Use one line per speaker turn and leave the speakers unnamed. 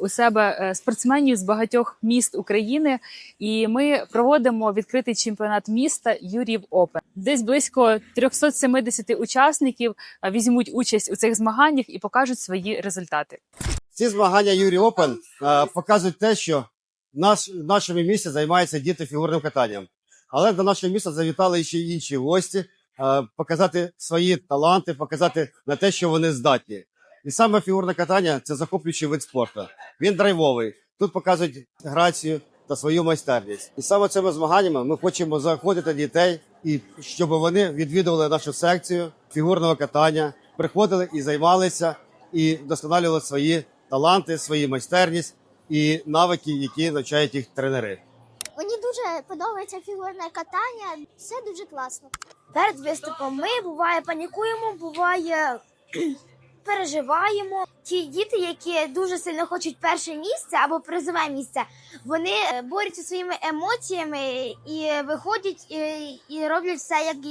у себе е, спортсменів з багатьох міст України, і ми проводимо відкритий чемпіонат міста Юрів Опен. Десь близько 370 учасників е, візьмуть участь у цих змаганнях і покажуть свої результати.
Ці змагання Юрі Опен е, показують те, що наш, в нашому місті займаються діти фігурним катанням. Але до нашого міста завітали ще й інші гості, е, показати свої таланти, показати на те, що вони здатні. І саме фігурне катання це захоплюючий вид спорту. Він драйвовий. Тут показують грацію та свою майстерність. І саме цими змаганнями ми хочемо заохотити дітей, і щоб вони відвідували нашу секцію фігурного катання, приходили і займалися, і вдосконалювали свої таланти, свою майстерність і навики, які навчають їх тренери.
Мені дуже подобається фігурне катання. Все дуже класно.
Перед виступом ми буває панікуємо, буває переживаємо. Ті діти, які дуже сильно хочуть перше місце або призове місце, вони е, борються своїми емоціями і виходять і, і роблять все як